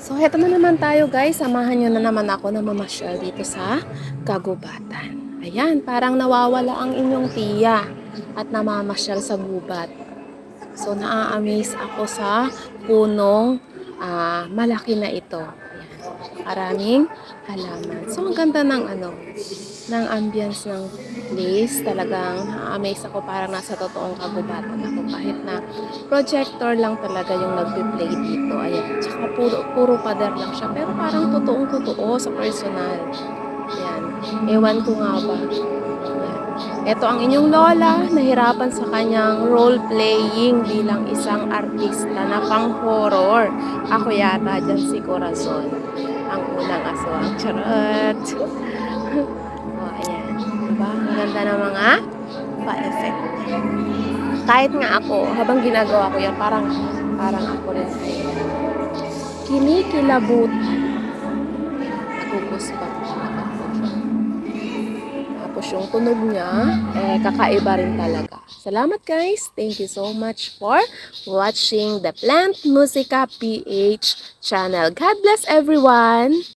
So, heto na naman tayo guys. Samahan nyo na naman ako na mamasyal dito sa Kagubatan. Ayan, parang nawawala ang inyong tiya at namamasyal sa gubat. So, naa-amaze ako sa punong ah, malaki na ito. Ayan. Maraming halaman. So, ang ganda ng ano, ng ambience ng place. Talagang na-amaze ako parang nasa totoong kagubatan ako kahit na projector lang talaga yung nagpe-play dito. Ayan. Tsaka puro, puro pader lang siya. Pero parang totoong totoo sa personal. Ayan. Ewan ko nga ba. Ayan. Ito ang inyong lola, nahirapan sa kanyang role-playing bilang isang artista na pang-horror. Ako yata dyan si Corazon. Ang unang aswang. Charot! o, ayan. Diba? Ang ganda ng mga pa-effect. Kahit nga ako, habang ginagawa ko yan, parang, parang ako rin ay talaga ako siya. Tapos yung tunog niya, eh, kakaiba rin talaga. Salamat guys! Thank you so much for watching the Plant Musica PH channel. God bless everyone!